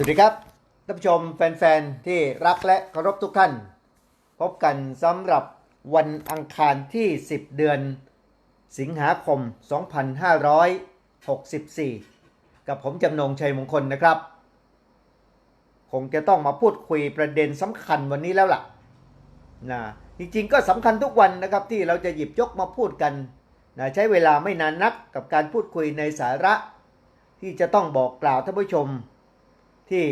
สวัสดีครับท่านผู้ชมแฟนๆ ที่รักและเคารพทุกท่าน พบกันสำหรับวันอังคารที่ 10 เดือน สิงหาคม 2564 กับผมจำนงชัยมงคลนะครับ คงจะต้องมาพูดคุยประเด็นสำคัญวันนี้แล้วล่ะนะจริงๆก็สำคัญทุกวันนะครับที่เราจะหยิบยกมาพูดกันนะใช้เวลาไม่นานนักกับการพูดคุยในสาระ ที่จะต้องบอกกล่าวท่านผู้ชม ที่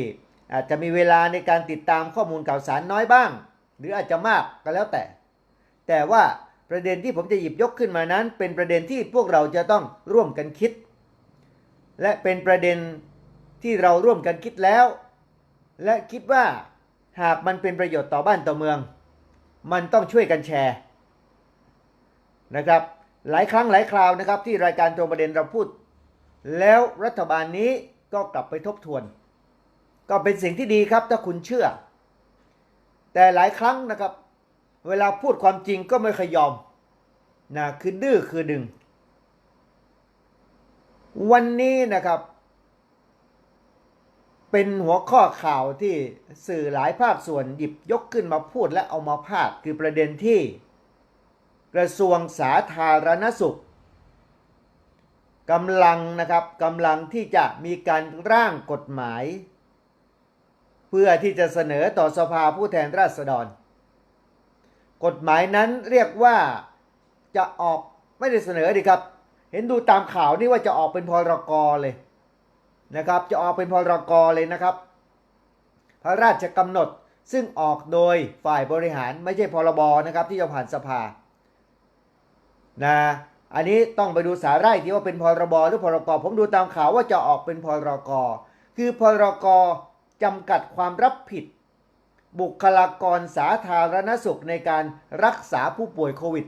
อาจจะมีเวลาในการติดตามข้อมูลข่าวสารน้อยบ้าง หรืออาจจะมากก็แล้วแต่ แต่ว่าประเด็นที่ผมจะหยิบยกขึ้นมานั้น เป็นประเด็นที่พวกเราจะต้องร่วมกันคิด และเป็นประเด็นที่เราร่วมกันคิดแล้ว และคิดว่าหากมันเป็นประโยชน์ต่อบ้านต่อเมือง มันต้องช่วยกันแชร์นะครับหลายครั้งหลายคราวนะครับที่รายการตรงประเด็นเราพูด แล้วรัฐบาลนี้ก็กลับไปทบทวน ก็เป็นสิ่งที่ดีครับถ้าคุณเชื่อ แต่หลายครั้งนะครับ เวลาพูดความจริงก็ไม่เคยยอมนะคือดื้อคือดึง วันนี้นะครับ เป็นหัวข้อข่าวที่สื่อหลายภาคส่วนหยิบยกขึ้นมาพูดและเอามาพาดคือประเด็นที่ กระทรวงสาธารณสุขกำลังนะครับกำลังที่จะมีการร่างกฎหมาย เพื่อที่จะเสนอต่อสภาผู้แทนราษฎร กฎหมายนั้นเรียกว่าจะออกไม่ได้เสนอดีครับ เห็นดูตามข่าวนี่ว่าจะออกเป็นพรกรเลยนะครับ จะออกเป็นพรกรเลยนะครับ พระราชกำหนดซึ่งออกโดยฝ่ายบริหารไม่ใช่พรบนะครับที่จะผ่านสภานะอันนี้ต้องไปดูสาระอีกทีว่าเป็นพรบหรือพรกผมดูตามข่าวว่าจะออกเป็นพรกคือพรก จำกัดความรับผิด บุคลากรสาธารณสุขในการรักษาผู้ป่วยโควิด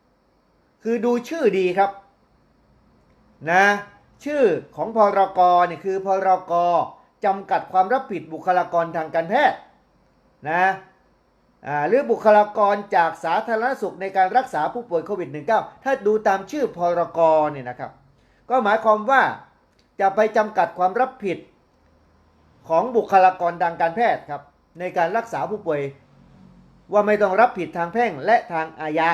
-19 คือดูชื่อดีครับนะชื่อของพรกเนี่ยคือพรกรจำกัดความรับผิดบุคลากรทางการแพทย์นะหรือบุคลากรจากสาธารณสุขในการรักษาผู้ป่วยโควิด -19 ถ้าดูตามชื่อพรกรเนี่ยนะครับ ก็หมายความว่าจะไปจำกัดความรับผิด ของบุคลากรทางการแพทย์ครับในการรักษาผู้ป่วย ว่าไม่ต้องรับผิดทางแพ่งและทางอาญา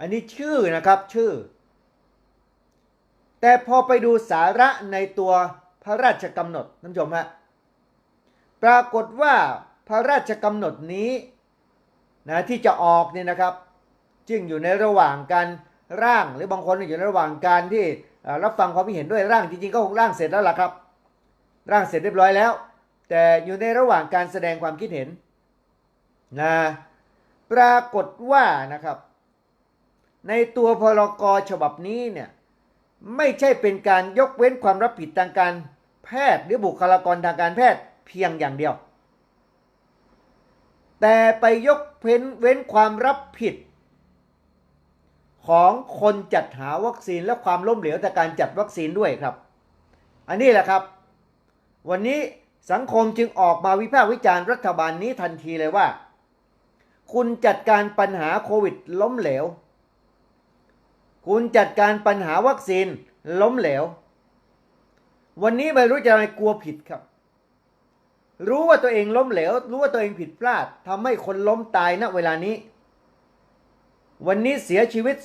อันนี้ชื่อนะครับชื่อ แต่พอไปดูสาระในตัวพระราชกำหนดท่านผู้ชมฮะปรากฏว่าพระราชกำหนดนี้นะที่จะออกเนี่ยนะครับ จึงอยู่ในระหว่างการร่างหรือบางคนอยู่ในระหว่างการที่รับฟังความเห็นด้วยร่างจริงๆก็คงร่างเสร็จแล้วล่ะครับ ร่างเสร็จเรียบร้อยแล้ว แต่อยู่ในระหว่างการแสดงความคิดเห็นนะปรากฏว่านะครับ ในตัวพรกฉบับนี้เนี่ยไม่ใช่เป็นการยกเว้นความรับผิดทางการแพทย์หรือบุคลากรทางการแพทย์เพียงอย่างเดียว แต่ไปยกเว้นเว้นความรับผิด ของคนจัดหาวัคซีนและความล้มเหลวจากการจัดวัคซีนด้วยครับ อันนี้แหละครับ วันนี้ สังคมจึงออกมาวิพากษ์วิจารณ์รัฐบาลนี้ทันทีเลยว่า คุณจัดการปัญหาโควิดล้มเหลว คุณจัดการปัญหาวัคซีนล้มเหลว วันนี้ไม่รู้จะอะไรกลัวผิดครับ รู้ว่าตัวเองล้มเหลว รู้ว่าตัวเองผิดพลาดทำให้คนล้มตายณเวลานี้ วันนี้เสียชีวิต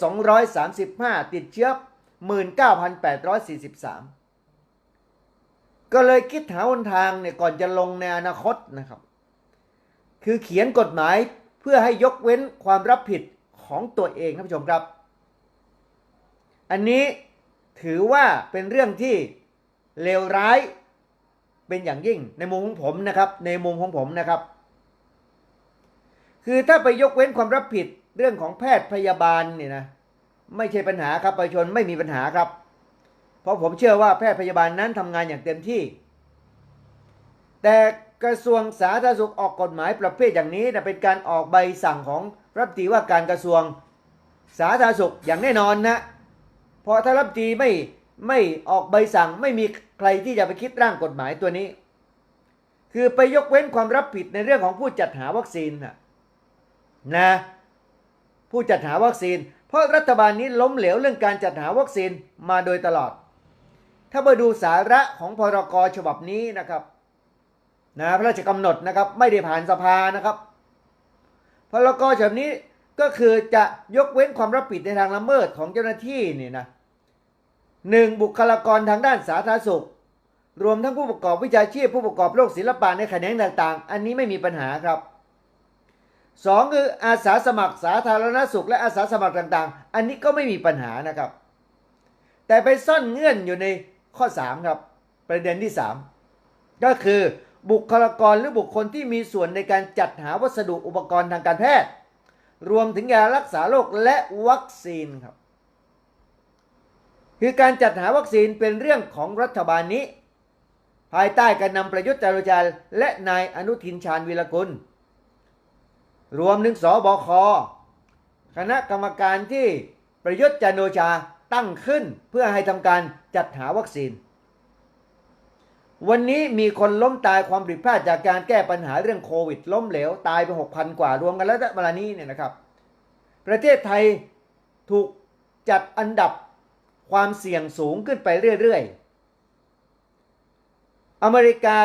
235 ติดเชื้อ 19,843 ก็เลยคิดหาหนทางเนี่ยก่อนจะลงในอนาคตนะครับ คือเขียนกฎหมายเพื่อให้ยกเว้นความรับผิดของตัวเองท่านผู้ชมครับ อันนี้ถือว่าเป็นเรื่องที่เลวร้ายเป็นอย่างยิ่งในมุมของผมนะครับ ในมุมของผมนะครับ คือถ้าไปยกเว้นความรับผิดเรื่องของแพทย์พยาบาลเนี่ยนะไม่ใช่ปัญหาครับประชาชนไม่มีปัญหาครับ เพราะผมเชื่อว่าแพทย์พยาบาลนั้นทำงานอย่างเต็มที่ แต่กระทรวงสาธารณสุขออกกฎหมายประเภทอย่างนี้นะเป็นการออกใบสั่งของรัฐมนตรีว่าการกระทรวงสาธารณสุขอย่างแน่นอนนะเพราะถ้ารัฐมนตรีไม่ไม่ออกใบสั่งไม่มีใครที่จะไปคิดร่างกฎหมายตัวนี้ คือไปยกเว้นความรับผิดในเรื่องของผู้จัดหาวัคซีนนะนะผู้จัดหาวัคซีน เพราะรัฐบาลนี้ล้มเหลวเรื่องการจัดหาวัคซีนมาโดยตลอด ถ้าไปดูสาระของพรกฉบับนี้นะครับนะพระราชกำหนดนะครับไม่ได้ผ่านสภานะครับ พรกฉบับนี้ก็คือจะยกเว้นความรับผิดในทางละเมิดของเจ้าหน้าที่นี่นะหนึ่งบุคลากรทางด้านสาธารณสุข รวมทั้งผู้ประกอบวิชาชีพผู้ประกอบโลกศิลปะในแขนงต่างๆ อันนี้ไม่มีปัญหาครับสองคืออาสาสมัครสาธารณสุข และอาสาสมัครต่างๆ อันนี้ก็ไม่มีปัญหานะครับ แต่ไปซ่อนเงื่อนอยู่ใน ข้อ 3 ครับ ประเด็นที่ 3 ก็คือบุคลากรหรือบุคคลที่มีส่วนในการจัดหาวัสดุอุปกรณ์ทางการแพทย์ รวมถึงยารักษาโรคและวัคซีนครับ คือการจัดหาวัคซีนเป็นเรื่องของรัฐบาลนี้ ภายใต้การนำประยุทธ์จันทร์โอชาและนายอนุทินชาญวีรกุล รวมถึงสบคคณะกรรมการที่ประยุทธ์จันทร์โอชา ตั้งขึ้นเพื่อให้ทำการจัดหาวัคซีน วันนี้มีคนล้มตายความผิดพลาดจากการแก้ปัญหาเรื่องโควิด ล้มเหลวตายไป 6,000 กว่ารวมกันแล้วเวลานี้เนี่ยนะครับ ประเทศไทยถูกจัดอันดับความเสี่ยงสูงขึ้นไปเรื่อยๆ อเมริกา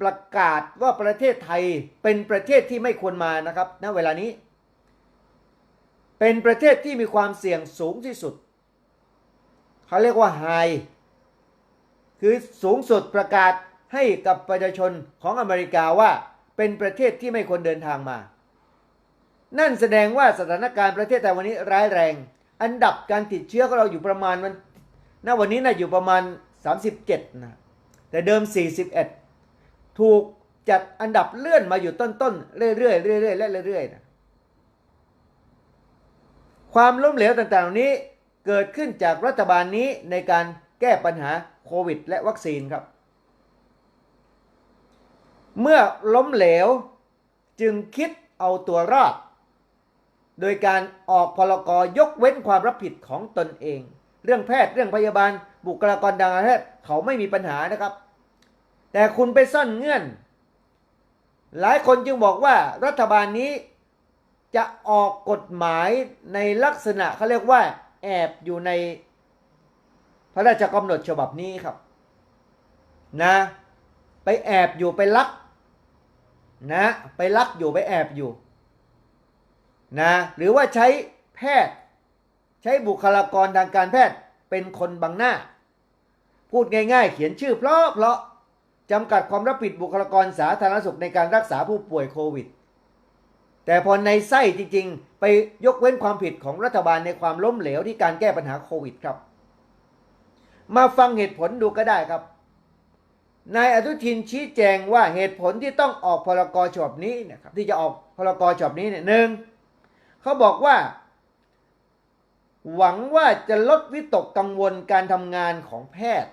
ประกาศว่าประเทศไทยเป็นประเทศที่ไม่ควรมานะครับณเวลานี้ เป็นประเทศที่มีความเสี่ยงสูงที่สุด เขาเรียกว่าไฮคือสูงสุดประกาศให้กับประชาชนของอเมริกาว่าเป็นประเทศที่ไม่ควรเดินทางมา นั่นแสดงว่าสถานการณ์ประเทศไทยวันนี้ร้ายแรง อันดับการติดเชื้อของเราอยู่ประมาณมันณวันนี้นะอยู่ประมาณ 37 นะ แต่เดิม 41 ถูกจัดอันดับเลื่อนมาอยู่ต้นๆ เรื่อยๆเรื่อยๆและเรื่อยๆนะความล้มเหลวต่างๆนี้ เกิดขึ้นจากรัฐบาลนี้ในการแก้ปัญหาโควิด และวัคซีนครับ เมื่อล้มเหลวจึงคิดเอาตัวรอด โดยการออกพลกรยกเว้นความรับผิดของตนเอง เรื่องแพทย์เรื่องพยาบาลบุคลากรทางการแพทย์เขาไม่มีปัญหานะครับ แต่คุณไปซ่อนเงื่อน หลายคนจึงบอกว่ารัฐบาลนี้จะออกกฎหมายในลักษณะเขาเรียกว่า แอบอยู่ในพระราชกำหนดฉบับนี้ครับ นะ ไปแอบอยู่ไปลัก นะ ไปลักอยู่ไปแอบอยู่ นะ หรือว่าใช้แพทย์ ใช้บุคลากรทางการแพทย์เป็นคนบังหน้า พูดง่ายๆ เขียนชื่อเพราะเพราะจำกัดความรับผิดบุคลากรสาธารณสุขในการรักษาผู้ป่วยโควิด แต่พอในไส้จริงๆ ไปยกเว้นความผิดของรัฐบาลในความล้มเหลวที่การแก้ปัญหาโควิดครับ มาฟังเหตุผลดูก็ได้ครับ นายอนุทินชี้แจงว่าเหตุผลที่ต้องออกพรกฉบับนี้นะครับที่จะออกพรกฉบับนี้เนี่ยหนึ่งเขาบอกว่า หวังว่าจะลดวิตกกังวลการทำงานของแพทย์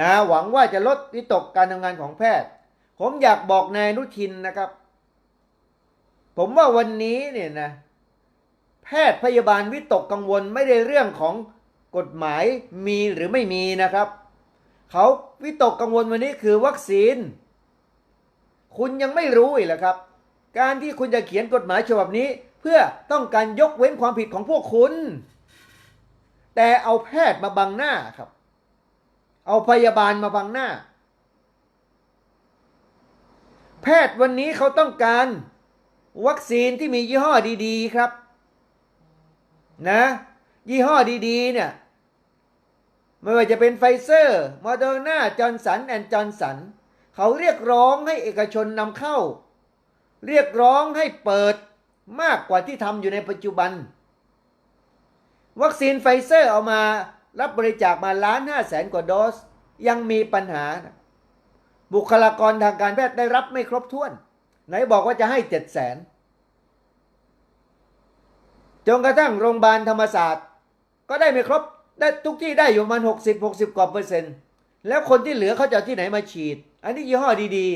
นะหวังว่าจะลดวิตกการทำงานของแพทย์ ผมอยากบอกนายอนุทินนะครับ ผมว่าวันนี้เนี่ยนะ แพทย์พยาบาลวิตกกังวลไม่ได้เรื่องของกฎหมายมีหรือไม่มีนะครับ เขาวิตกกังวลวันนี้คือวัคซีน คุณยังไม่รู้อีกเหรอครับ การที่คุณจะเขียนกฎหมายฉบับนี้ เพื่อต้องการยกเว้นความผิดของพวกคุณ แต่เอาแพทย์มาบังหน้าครับ เอาพยาบาลมาบังหน้า แพทย์วันนี้เขาต้องการ วัคซีนที่มียี่ห้อดีๆครับ นะ ยี่ห้อดีๆเนี่ยไม่ว่าจะเป็นไฟเซอร์มอเดอร์นาจอร์นสันแอนด์จอร์นสันเขาเรียกร้องให้เอกชนนำเข้า เรียกร้องให้เปิดมากกว่าที่ทำอยู่ในปัจจุบัน วัคซีนไฟเซอร์เอามารับบริจาคมาล้านห้าแสนกว่าโดส ยังมีปัญหา บุคลากรทางการแพทย์ได้รับไม่ครบถ้วน ไหนบอกว่าจะให้เจ็ดแสนจนกระทั่งโรงพยาบาลธรรมศาสตร์ ก็ได้ไม่ครบได้ทุกที่ได้อยู่ประมาณหกสิบหกสิบกว่าเปอร์เซ็นต์แล้วคนที่เหลือเขาจะที่ไหนมาฉีด อันนี้ยี่ห้อดี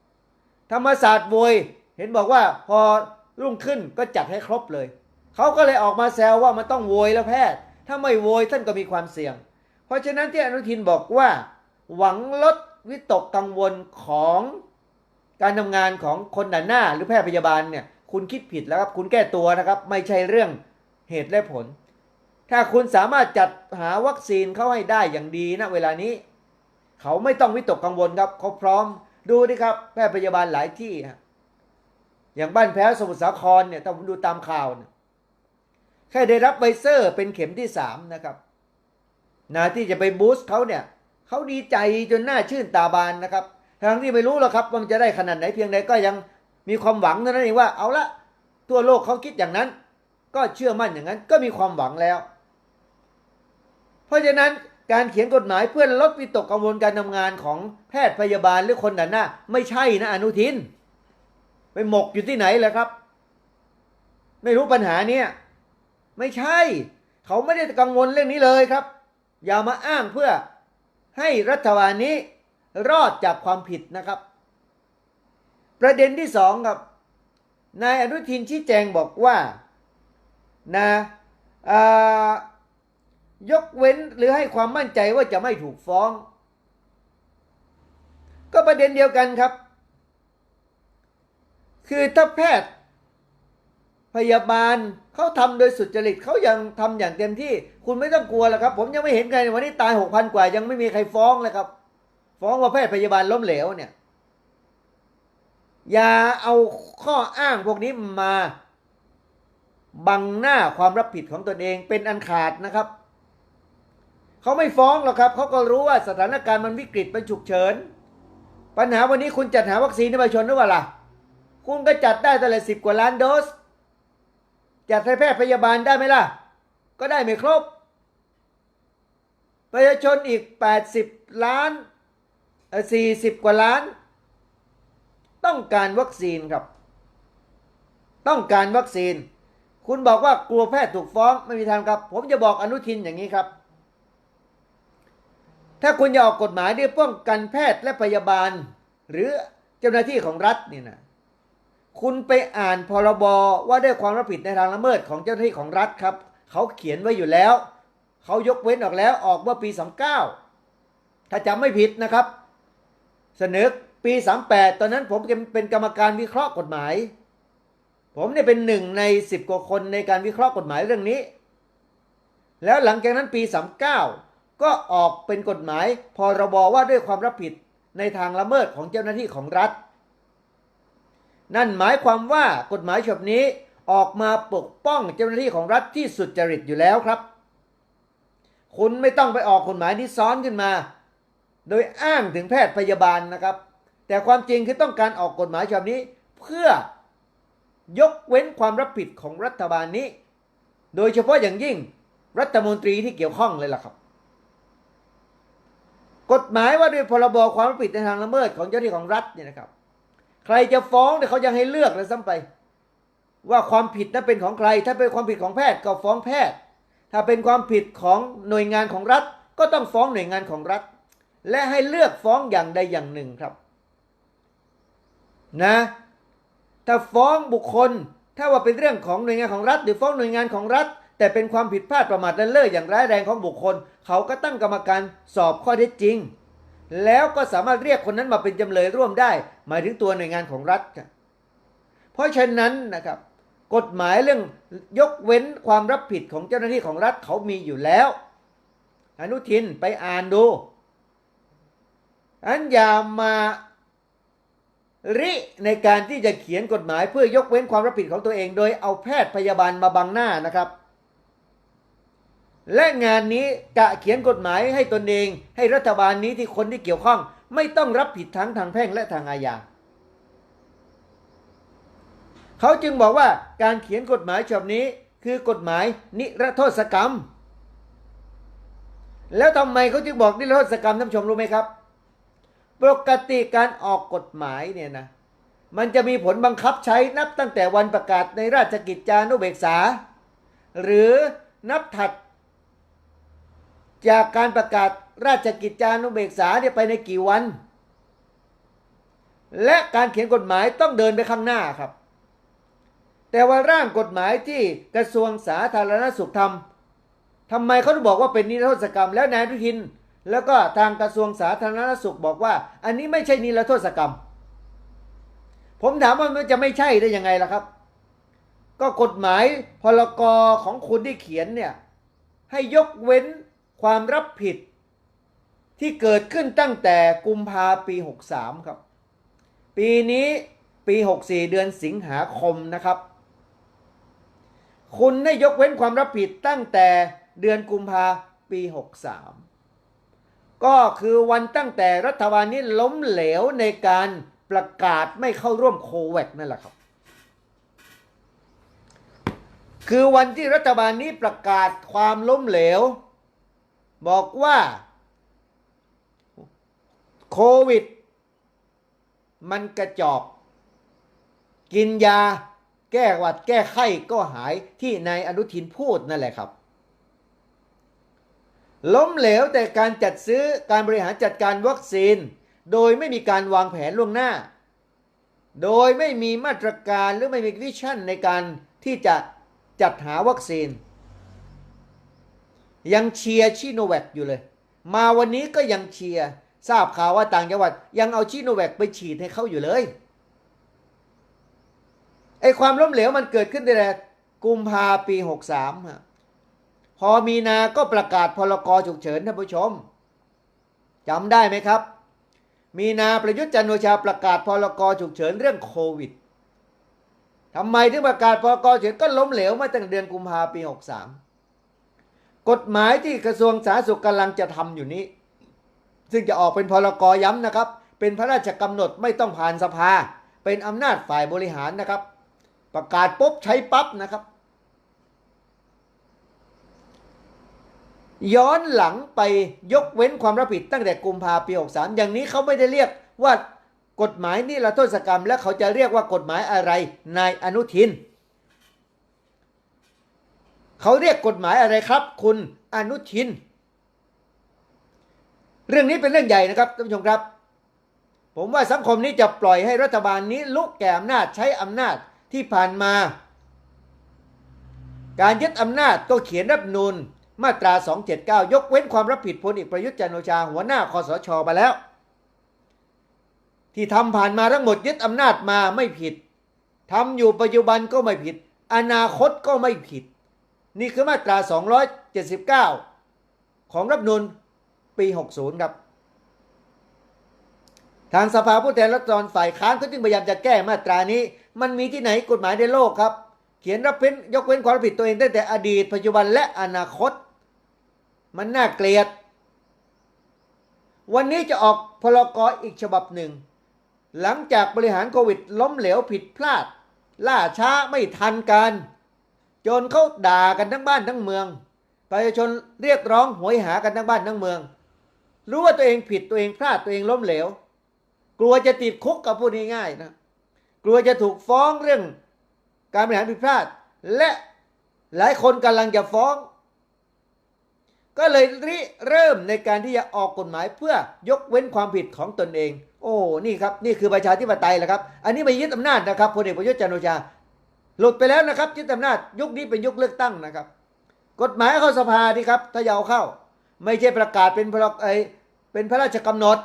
ๆ ธรรมศาสตร์โวยเห็นบอกว่าพอรุ่งขึ้นก็จัดให้ครบเลย เขาก็เลยออกมาแซวว่ามันต้องโวยแล้วแพทย์ ถ้าไม่โวยท่านก็มีความเสี่ยง เพราะฉะนั้นที่อนุทินบอกว่า หวังลดวิตกกังวลของ การทำงานของคนด่านหน้าหรือแพทย์พยาบาลเนี่ยคุณคิดผิดแล้วครับคุณแก้ตัวนะครับ ไม่ใช่เรื่องเหตุและผล ถ้าคุณสามารถจัดหาวัคซีนเข้าให้ได้อย่างดีนะเวลานี้ เขาไม่ต้องวิตกกังวลครับเขาพร้อมดูดิครับแพทย์พยาบาลหลายที่ฮะอย่างบ้านแพ้วสมุทรสาครเนี่ยถ้าผมดูตามข่าวเนี่ยแค่ได้รับไวเซอร์เป็นเข็มที่สามนะครับนะที่จะไปบูสต์เขาเนี่ยเขาดีใจจนหน้าชื่นตาบานนะครับ ทั้งที่ไม่รู้หรอกครับว่ามันจะได้ขนาดไหนเพียงใดก็ยังมีความหวังเท่านั้นเองว่าเอาละทั่วโลกเขาคิดอย่างนั้น ก็เชื่อมั่นอย่างนั้น ก็มีความหวังแล้ว เพราะฉะนั้นการเขียนกฎหมายเพื่อลดวิตกกังวลการทำงานของแพทย์พยาบาลหรือคนด่านหน้า ไม่ใช่นะอนุทิน ไปหมกอยู่ที่ไหนแหละครับ ไม่รู้ปัญหาเนี้ยไม่ใช่ เขาไม่ได้กังวลเรื่องนี้เลยครับ อย่ามาอ้างเพื่อให้รัฐบาลนี้ รอดจากความผิดนะครับ ประเด็นที่สองครับนายอนุทินชี้แจงบอกว่านะอ่ายกเว้นหรือให้ความมั่นใจว่าจะไม่ถูกฟ้อง ก็ประเด็นเดียวกันครับ คือถ้าแพทย์พยาบาลเขาทำโดยสุจริตเขายังทำอย่างเต็มที่ คุณไม่ต้องกลัวแล้วครับ ผมยังไม่เห็นใครวันนี้ตายหกพันกว่ายังไม่มีใครฟ้องเลยครับ ฟ้องว่าแพทย์พยาบาลล้มเหลวเนี่ย อย่าเอาข้ออ้างพวกนี้มาบังหน้าความรับผิดของตนเองเป็นอันขาดนะครับ เขาไม่ฟ้องหรอกครับ เขาก็รู้ว่าสถานการณ์มันวิกฤตมันฉุกเฉิน ปัญหาวันนี้คุณจัดหาวัคซีนให้ประชาชนหรือเปล่าล่ะคุณก็จัดได้แต่ละสิบกว่าล้านโดส จัดให้แพทย์พยาบาลได้ไหมล่ะ ก็ได้ไม่ครบ ประชาชนอีก 80 ล้าน เอ่อ40กว่าล้าน ต้องการวัคซีนครับ ต้องการวัคซีน คุณบอกว่ากลัวแพทย์ถูกฟ้องไม่มีทางครับ ผมจะบอกอนุทินอย่างนี้ครับ ถ้าคุณจะออกกฎหมายที่ป้องกันแพทย์และพยาบาล หรือเจ้าหน้าที่ของรัฐนี่นะคุณไปอ่านพรบว่าด้วยความรับผิดในทางละเมิดของเจ้าหน้าที่ของรัฐครับ เขาเขียนไว้อยู่แล้ว เขายกเว้นออกแล้วออกเมื่อปี39ถ้าจำไม่ผิดนะครับ เสนอปี 38 ตอนนั้นผมเป็นกรรมการวิเคราะห์กฎหมาย ผมเนี่ยเป็นหนึ่งใน 10 กว่าคนในการวิเคราะห์กฎหมายเรื่องนี้ แล้วหลังจากนั้นปี 39 ก็ออกเป็นกฎหมายพรบว่าด้วยความรับผิดในทางละเมิดของเจ้าหน้าที่ของรัฐ นั่นหมายความว่ากฎหมายฉบับนี้ออกมาปกป้องเจ้าหน้าที่ของรัฐที่สุดจริตอยู่แล้วครับ คุณไม่ต้องไปออกกฎหมายที่ซ้อนขึ้นมา โดยอ้างถึงแพทย์พยาบาลนะครับ แต่ความจริงคือต้องการออกกฎหมายฉบับนี้ เพื่อยกเว้นความรับผิดของรัฐบาลนี้ โดยเฉพาะอย่างยิ่งรัฐมนตรีที่เกี่ยวข้องเลยล่ะครับ กฎหมายว่าด้วยพรบความรับผิดในทางละเมิดของเจ้าหน้าที่ของรัฐเนี่ยนะครับ ใครจะฟ้องเนี่ยเขายังให้เลือกเลยซ้ำไป ว่าความผิดนั้นเป็นของใคร ถ้าเป็นความผิดของแพทย์ก็ฟ้องแพทย์ ถ้าเป็นความผิดของหน่วยงานของรัฐ ก็ต้องฟ้องหน่วยงานของรัฐ และให้เลือกฟ้องอย่างใดอย่างหนึ่งครับนะถ้าฟ้องบุคคลถ้าว่าเป็นเรื่องของหน่วยงานของรัฐ หรือฟ้องหน่วยงานของรัฐ แต่เป็นความผิดพลาดประมาทเลินเล่ออย่างร้ายแรงของบุคคล เขาก็ตั้งกรรมการสอบข้อเท็จจริง แล้วก็สามารถเรียกคนนั้นมาเป็นจำเลยร่วมได้ หมายถึงตัวหน่วยงานของรัฐครับเพราะฉะนั้นนะครับกฎหมายเรื่องยกเว้นความรับผิดของเจ้าหน้าที่ของรัฐเขามีอยู่แล้ว อนุทินไปอ่านดู อันอย่ามาริในการที่จะเขียนกฎหมายเพื่อยกเว้นความรับผิดของตัวเอง โดยเอาแพทย์พยาบาลมาบังหน้านะครับ และงานนี้กะเขียนกฎหมายให้ตนเอง ให้รัฐบาลนี้ที่คนที่เกี่ยวข้อง ไม่ต้องรับผิดทั้งทางแพ่งและทางอาญาเขาจึงบอกว่าการเขียนกฎหมายฉบับนี้คือกฎหมายนิรโทษกรรม แล้วทำไมเขาจึงบอกนิรโทษกรรมท่านผู้ชมรู้ไหมครับ ปกติการออกกฎหมายเนี่ยนะมันจะมีผลบังคับใช้นับตั้งแต่วันประกาศในราชกิจจานุเบกษา หรือนับถัด จากการประกาศราชกิจจานุเบกษาเนี่ยไปในกี่วัน และการเขียนกฎหมายต้องเดินไปข้างหน้าครับ แต่ว่าร่างกฎหมายที่กระทรวงสาธารณสุขทำทำไมเขาถึงบอกว่าเป็นนิรโทษกรรมแล้วนายอนุทิน แล้วก็ทางกระทรวงสาธารณสุขบอกว่า อันนี้ไม่ใช่นิรโทษกรรม ผมถามว่ามันจะไม่ใช่ได้ยังไงล่ะครับ ก็กฎหมายพลกรของคุณที่เขียนเนี่ยให้ยกเว้นความรับผิด ที่เกิดขึ้นตั้งแต่กุมภาปี 63 ครับ ปีนี้ปี 64 เดือนสิงหาคมนะครับ คุณได้ยกเว้นความรับผิดตั้งแต่เดือนกุมภาปี 63 ก็คือวันตั้งแต่รัฐบาลนี้ล้มเหลวในการประกาศไม่เข้าร่วมโควดนั่นแหละครับ คือวันที่รัฐบาลนี้ประกาศความล้มเหลว บอกว่าโควิด มันกระจอก กินยาแก้หวัดแก้ไข้ก็หายที่นายอนุทินพูดนั่นแหละครับ ล้มเหลวแต่การจัดซื้อการบริหารจัดการวัคซีน โดยไม่มีการวางแผนล่วงหน้า โดยไม่มีมาตรการหรือไม่มีวิชั่นในการที่จะจัดหาวัคซีน ยังเชียร์ชิโนแวคอยู่เลย มาวันนี้ก็ยังเชียร์ทราบข่าวว่าต่างจังหวัด ยังเอาชิโนแวคไปฉีดให้เขาอยู่เลยไอความล้มเหลวมันเกิดขึ้นในแรกกุมภาปี63ฮะ พอมีนาก็ประกาศพลกรฉุกเฉินท่านผู้ชมจำได้ไหมครับ มีนาประยุทธ์จันทร์โอชาประกาศพลกรฉุกเฉินเรื่องโควิดทำไมถึงประกาศพลกรฉุกเฉินก็ล้มเหลวมาตั้งเดือนกุมภาปี 63 กฎหมายที่กระทรวงสาธารณสุขกำลังจะทำอยู่นี้ ซึ่งจะออกเป็นพลกรย้ำนะครับ เป็นพระราชกำหนดไม่ต้องผ่านสภา เป็นอำนาจฝ่ายบริหารนะครับ ประกาศปุ๊บใช้ปั๊บนะครับ ย้อนหลังไปยกเว้นความรับผิดตั้งแต่กุมภาปี 63 อย่างนี้เขาไม่ได้เรียกว่ากฎหมายนี่ละโทษกรรม และเขาจะเรียกว่ากฎหมายอะไรนายอนุทิน เขาเรียกกฎหมายอะไรครับ คุณอนุทิน เรื่องนี้เป็นเรื่องใหญ่นะครับท่านผู้ชมครับ ผมว่าสังคมนี้จะปล่อยให้รัฐบาลนี้ลุกแก่อำนาจใช้อำนาจที่ผ่านมา การยึดอำนาจก็เขียนรัฐธรรมนูน มาตรา 279 ยกเว้นความรับผิดพลเอกประยุทธ์จันโอชาหัวหน้าคอสชมาแล้ว ที่ทำผ่านมาทั้งหมดยึดอำนาจมาไม่ผิดทำอยู่ปัจจุบันก็ไม่ผิด อนาคตก็ไม่ผิด นี่คือมาตรา 279 ของรัฐมนูนปี 60 ครับ ทางสภาผู้แทนราษฎรฝ่ายค้านก็จึงพยายามจะแก้มาตรานี้ มันมีที่ไหนกฎหมายในโลกครับ เขียนรับเพ้นยกเว้นความผิดตัวเองตั้งแต่อดีต ปัจจุบันและอนาคต มันน่าเกลียด วันนี้จะออกพลกรอีกฉบับหนึ่ง หลังจากบริหารโควิดล้มเหลวผิดพลาด ล่าช้าไม่ทันการจนเขาด่ากันทั้งบ้านทั้งเมือง ประชาชนเรียกร้องหวยหากันทั้งบ้านทั้งเมือง รู้ว่าตัวเองผิดตัวเองพลาดตัวเองล้มเหลว กลัวจะติดคุกกับพูดง่ายๆนะกลัวจะถูกฟ้องเรื่องการบริหารผิดพลาด และหลายคนกำลังจะฟ้อง ก็เลยริเริ่มในการที่จะออกกฎหมายเพื่อยกเว้นความผิดของตนเอง โอ้นี่ครับนี่คือประชาธิปไตยแหละครับ อันนี้ไม่ยึดอำนาจนะครับพลเอกประยุทธ์จันทร์โอชา หลุดไปแล้วนะครับยึดอำนาจยุคนี้เป็นยุคเลือกตั้งนะครับ กฎหมายเข้าสภาดีครับถ้าจะเอาเข้า ไม่ใช่ประกาศเป็นพระไอเป็นพระราชกำหนด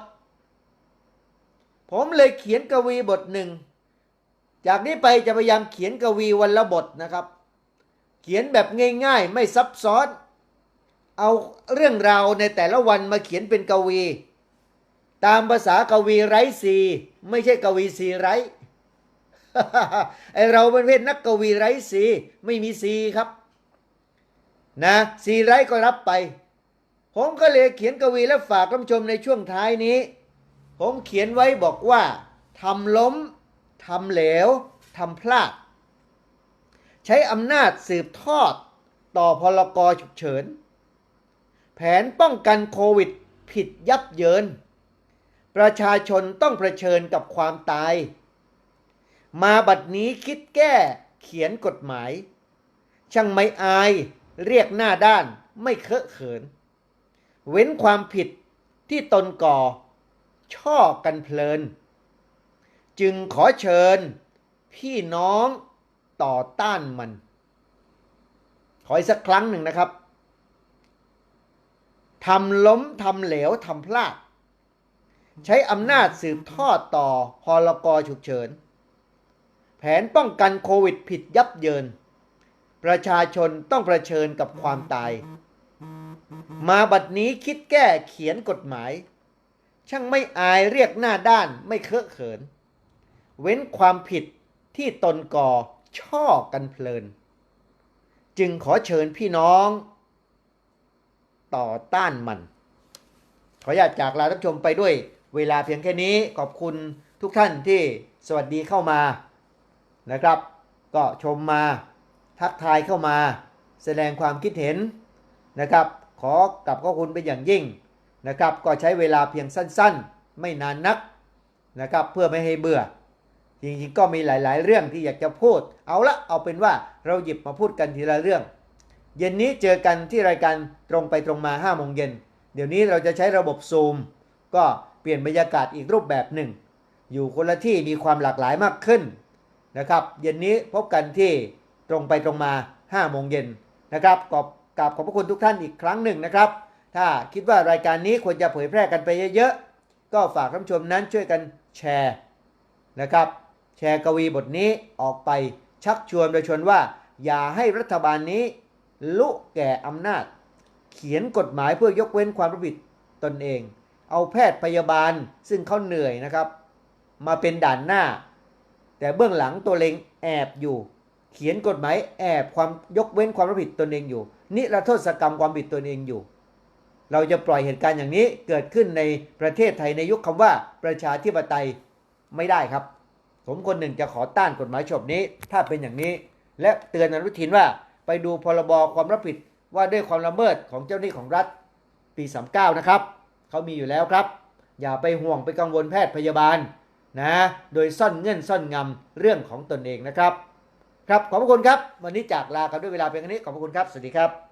ผมเลยเขียนกวีบทหนึ่งจากนี้ไปจะพยายามเขียนกวีวันละบทนะครับ เขียนแบบง่ายๆ ไม่ซับซ้อน เอาเรื่องราวในแต่ละวันมาเขียนเป็นกวี ตามภาษากวีไร้ซีไม่ใช่กวีซีไร้ไอเราเป็นเพศนักกวีไร้ซีไม่มีซีครับ นะซีไร้ก็รับไป ผมก็เลยเขียนกวีและฝากท่านชมในช่วงท้ายนี้ ผมเขียนไว้บอกว่าทำล้มทำเหลวทำพลาด ใช้อำนาจสืบทอดต่อพลกรฉุกเฉิน แผนป้องกันโควิด ผิดยับเยิน ประชาชนต้องเผชิญกับความตาย มาบัดนี้คิดแก้เขียนกฎหมาย ช่างไม่อายเรียกหน้าด้านไม่เคอะเขิน เว้นความผิดที่ตนก่อ ช่อกันเพลิน จึงขอเชิญ พี่น้องต่อต้านมัน ขออีกสักครั้งหนึ่งนะครับ ทำล้มทำเหลวทำพลาด ใช้อำนาจสืบทอดต่อพลกอฉุกเฉิน แผนป้องกันโควิดผิดยับเยิน ประชาชนต้องเผชิญกับความตาย มาบัดนี้คิดแก้เขียนกฎหมาย ช่างไม่อายเรียกหน้าด้านไม่เคอะเขิน เว้นความผิดที่ตนก่อช่อกันเพลิน จึงขอเชิญพี่น้อง ต่อต้านมัน ขออนุญาตจากลาท่านชมไปด้วยเวลาเพียงแค่นี้ขอบคุณทุกท่านที่สวัสดีเข้ามานะครับ ก็ชมมาทักทายเข้ามา แสดงความคิดเห็นนะครับ ขอกลับขอบคุณเป็นอย่างยิ่งนะครับ ก็ใช้เวลาเพียงสั้นๆ ไม่นานนักนะครับเพื่อไม่ให้เบื่อ จริงๆ ก็มีหลายๆ เรื่องที่อยากจะพูด เอาละเอาเป็นว่าเราหยิบมาพูดกันทีละเรื่อง เย็นนี้เจอกันที่รายการตรงไปตรงมา5โมงเย็น เดี๋ยวนี้เราจะใช้ระบบซูม ก็เปลี่ยนบรรยากาศอีกรูปแบบหนึ่ง อยู่คนละที่มีความหลากหลายมากขึ้นนะครับ เย็นนี้พบกันที่ตรงไปตรงมา5โมงเย็นนะครับขอบกราบขอบพระคุณทุกท่านอีกครั้งหนึ่งนะครับ ถ้าคิดว่ารายการนี้ควรจะเผยแพร่กันไปเยอะๆ ก็ฝากท่านผู้ชมนั้นช่วยกันแชร์นะครับ แชร์กวีบทนี้ออกไปชักชวนโดยชวนว่า อย่าให้รัฐบาลนี้ ลุแก่อำนาจ เขียนกฎหมายเพื่อยกเว้นความรับผิดตนเอง เอาแพทย์พยาบาลซึ่งเขาเหนื่อยนะครับ มาเป็นด่านหน้า แต่เบื้องหลังตัวเองแอบอยู่ เขียนกฎหมายแอบความยกเว้นความรับผิดตนเองอยู่ นิรโทษกรรมความผิดตนเองอยู่ เราจะปล่อยเหตุการณ์อย่างนี้เกิดขึ้นในประเทศไทยในยุคคำว่าประชาธิปไตยไม่ได้ครับผมคนหนึ่งจะขอต้านกฎหมายฉบับนี้ ถ้าเป็นอย่างนี้ และเตือนอนุทินว่า ไปดูพรบความรับผิดว่าด้วยความละเมิดของเจ้าหนี้ของรัฐปี 39 นะครับเขามีอยู่แล้วครับ อย่าไปห่วงไปกังวลแพทย์พยาบาลนะโดยซ่อนเงื่อนซ่อนงำเรื่องของตนเองนะครับ ครับขอบพระคุณครับ วันนี้จากลากันด้วยเวลาเพียงนี้ขอบพระคุณครับ สวัสดีครับ